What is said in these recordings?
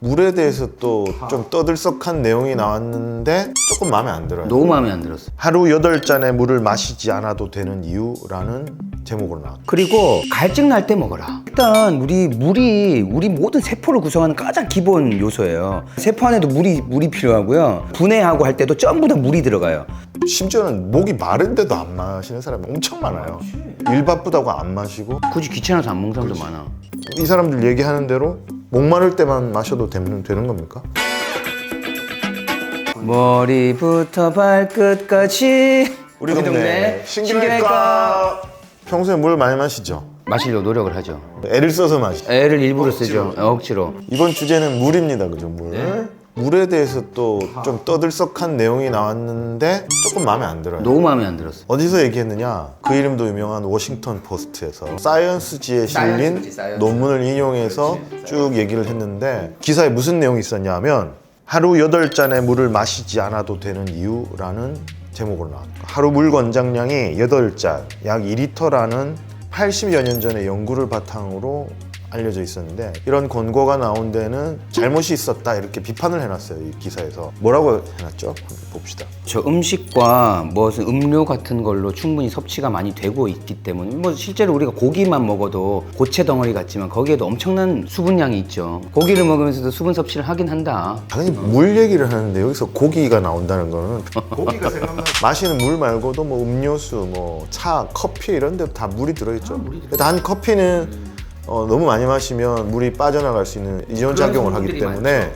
물에 대해서 또 좀 떠들썩한 내용이 나왔는데 조금 마음에 안 들어요. 너무 마음에 안 들었어. 하루 8잔의 물을 마시지 않아도 되는 이유라는 제목으로 나왔다. 그리고 갈증 날 때 먹어라. 일단 우리 물이 우리 모든 세포를 구성하는 가장 기본 요소예요. 세포 안에도 물이 물이 필요하고요. 분해하고 할 때도 전부 다 물이 들어가요. 심지어는 목이 마른데도 안 마시는 사람이 엄청 많아요. 일 바쁘다고 안 마시고 굳이 귀찮아서 안 먹는 사람도 많아. 이 사람들 얘기하는 대로 목 마를 때만 마셔도 되는, 되는 겁니까? 머리부터 발끝까지 우리 동네 신경외과 평소에 물 많이 마시죠? 마시려고 노력을 하죠. 애를 써서 마시죠. 애를 일부러 쓰죠. 억지로. 이번 주제는 물입니다, 그죠? 물. 물에 대해서 또 좀 떠들썩한 내용이 나왔는데 조금 마음에 안 들어요. 너무 마음에 안 들었어. 어디서 얘기했느냐? 그 이름도 유명한 워싱턴 포스트에서 사이언스지에 실린 사이언스지, 사이언스. 논문을 인용해서 쭉 얘기를 했는데 기사에 무슨 내용이 있었냐면 하루 8잔의 물을 마시지 않아도 되는 이유라는 제목으로 나왔다. 하루 물 권장량이 8잔, 약 2리터라는 80여 년 전의 연구를 바탕으로 알려져 있었는데 이런 권고가 나온 데는 잘못이 있었다 이렇게 비판을 해놨어요 이 기사에서 뭐라고 해놨죠? 봅시다. 저 음식과 무슨 음료 같은 걸로 충분히 섭취가 많이 되고 있기 때문에 뭐 실제로 우리가 고기만 먹어도 고체 덩어리 같지만 거기에도 엄청난 수분량이 있죠. 고기를 먹으면서도 수분 섭취를 하긴 한다. 당연히 물 얘기를 하는데 여기서 고기가 나온다는 거는 고기가 생각나 마시는 물 말고도 뭐 음료수, 뭐 차, 커피 이런 데 다 물이 들어있죠. 단 커피는 어, 너무 많이 마시면 물이 빠져나갈 수 있는 이온 작용을 하기 때문에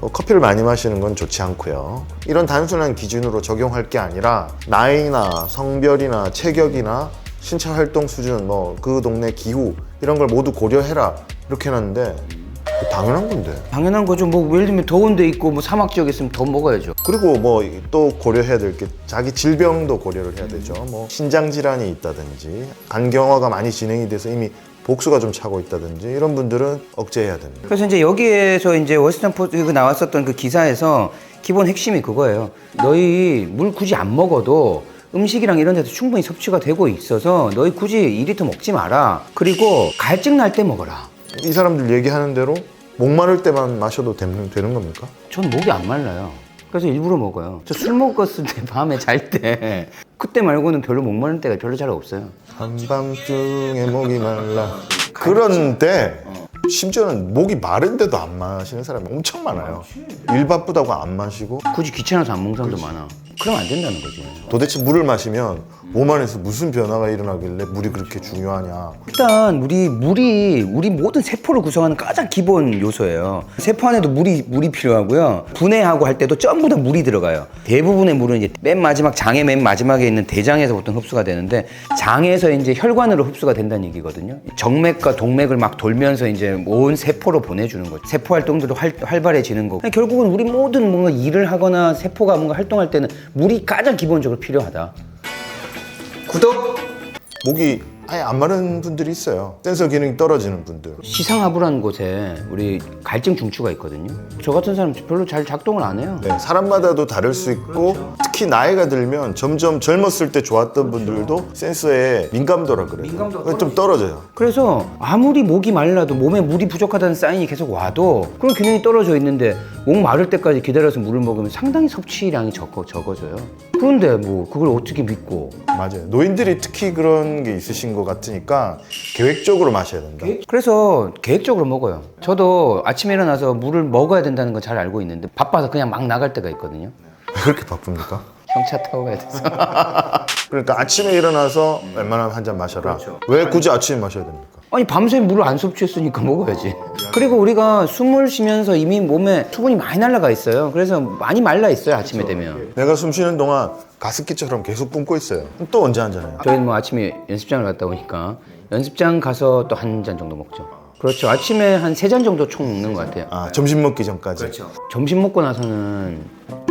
어, 커피를 많이 마시는 건 좋지 않고요. 이런 단순한 기준으로 적용할 게 아니라 나이나 성별이나 체격이나 신체 활동 수준, 뭐 그 동네 기후 이런 걸 모두 고려해라 이렇게 해놨는데 당연한 건데. 당연한 거죠. 뭐 예를 들면 더운 데 있고 뭐 사막 지역에 있으면 더 먹어야죠. 그리고 뭐 또 고려해야 될 게 자기 질병도 고려를 해야 되죠. 뭐 신장 질환이 있다든지 간경화가 많이 진행이 돼서 이미 복수가 좀 차고 있다든지 이런 분들은 억제해야 됩니다. 그래서 이제 여기에서 이제 워싱턴 포스트 그 나왔었던 그 기사에서 기본 핵심이 그거예요. 너희 물 굳이 안 먹어도 음식이랑 이런 데서 충분히 섭취가 되고 있어서 너희 굳이 2리터 먹지 마라. 그리고 갈증 날 때 먹어라. 이 사람들 얘기하는 대로 목 마를 때만 마셔도 되는, 되는 겁니까? 전 목이 안 말라요. 그래서 일부러 먹어요. 저 술 먹었을 때 밤에 잘 때 그때 말고는 별로 목 마를 때가 별로 잘 없어요. 한밤중에 목이 말라. 그런데 심지어는 목이 마른데도 안 마시는 사람이 엄청 많아요. 일 바쁘다고 안 마시고 굳이 귀찮아서 안 먹는 사람도 많아. 그러면 안 된다는 거지. 도대체 물을 마시면 몸 안에서 무슨 변화가 일어나길래 물이 그렇게 중요하냐. 일단 우리 물이 우리 모든 세포를 구성하는 가장 기본 요소예요. 세포 안에도 물이 물이 필요하고요. 분해하고 할 때도 전부 다 물이 들어가요. 대부분의 물은 이제 맨 마지막 장의 맨 마지막에 있는 대장에서 보통 흡수가 되는데 장에서 이제 혈관으로 흡수가 된다는 얘기거든요. 정맥과 동맥을 막 돌면서 이제 온 세포로 보내주는 거죠. 세포 활동들도 활, 활발해지는 거고. 결국은 우리 모든 뭔가 일을 하거나 세포가 뭔가 활동할 때는 물이 가장 기본적으로 필요하다. 구독! 목이 아예 안 마른 분들이 있어요. 센서 기능이 떨어지는 분들. 시상하부라는 곳에 우리 갈증 중추가 있거든요. 저 같은 사람 별로 잘 작동을 안 해요. 네, 사람마다도 다를 수 있고 특히 나이가 들면 점점 젊었을 때 좋았던 분들도 센서에 민감도라 그래요. 민감도가 좀 떨어져요. 그래서 아무리 목이 말라도 몸에 물이 부족하다는 사인이 계속 와도 그런 균형이 떨어져 있는데 목 마를 때까지 기다려서 물을 먹으면 상당히 섭취량이 적어, 적어져요. 그런데 뭐 그걸 어떻게 믿고 맞아요. 노인들이 특히 그런 게 있으신 것 같으니까 계획적으로 마셔야 된다. 그래서 계획적으로 먹어요. 저도 아침에 일어나서 물을 먹어야 된다는 건 잘 알고 있는데 바빠서 그냥 막 나갈 때가 있거든요. 왜 그렇게 바쁩니까? 형차 타고 가야 돼서. 그러니까 아침에 일어나서 웬만하면 한 잔 마셔라. 왜 굳이 아침에 마셔야 됩니까? 아니 밤새 물을 안 섭취했으니까 먹어야지. 그리고 우리가 숨을 쉬면서 이미 몸에 수분이 많이 날라가 있어요. 그래서 많이 말라 있어요 아침에 되면. 내가 숨 쉬는 동안 가습기처럼 계속 뿜고 있어요. 그럼 또 언제 한 잔해요? 저희는 뭐 아침에 연습장을 갔다 오니까 연습장 가서 또 한 잔 정도 먹죠. 그렇죠. 아침에 한 세 잔 정도 총 먹는 것 같아요. 아, 점심 먹기 전까지. 점심 먹고 나서는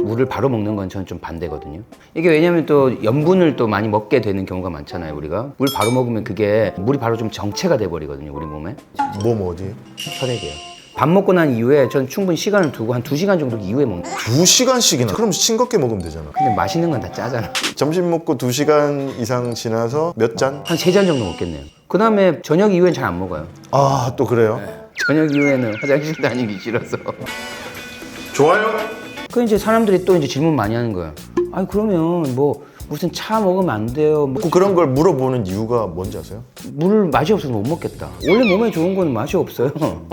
물을 바로 먹는 건 저는 좀 반대거든요. 이게 왜냐면 또 염분을 또 많이 먹게 되는 경우가 많잖아요, 우리가. 물 바로 먹으면 그게 물이 바로 좀 정체가 돼 버리거든요, 우리 몸에. 뭐, 뭐 어디? 혈액이에요. 밥 먹고 난 이후에 전 충분히 시간을 두고 한 두시간 정도 이후에 먹는 거예요. 두 시간씩이나. 그럼 싱겁게 먹으면 되잖아. 근데 맛있는 건 다 짜잖아. 점심 먹고 두 시간 이상 지나서 몇 잔? 한 세 잔 정도 먹겠네요. 그 다음에 저녁 이후엔 잘 안 먹어요. 아, 또 그래요? 저녁 이후에는 화장실 다니기 싫어서. 좋아요. 그 이제 사람들이 또 이제 질문 많이 하는 거예요. 아니 그러면 뭐 무슨 차 먹으면 안 돼요. 뭐 그런 걸 물어보는 이유가 뭔지 아세요? 물 맛이 없어서 못 먹겠다. 원래 몸에 좋은 거는 맛이 없어요.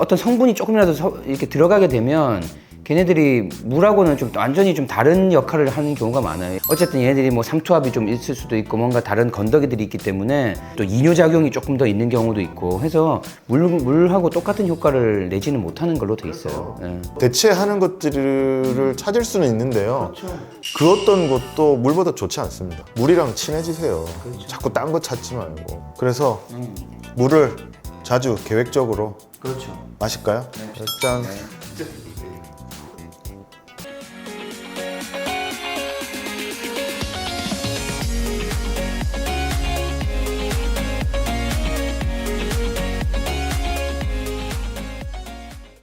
어떤 성분이 조금이라도 서- 이렇게 들어가게 되면 걔네들이 물하고는 좀 완전히 좀 다른 역할을 하는 경우가 많아요. 어쨌든 얘네들이 뭐 삼투압이 좀 있을 수도 있고 뭔가 다른 건더기들이 있기 때문에 또 이뇨작용이 조금 더 있는 경우도 있고 해서 물, 물하고 똑같은 효과를 내지는 못하는 걸로 돼 있어요. 예. 대체하는 것들을 찾을 수는 있는데요. 그 어떤 것도 물보다 좋지 않습니다. 물이랑 친해지세요. 자꾸 딴 거 찾지 말고. 그래서 물을 자주 계획적으로 그렇죠. 마실까요? 짠.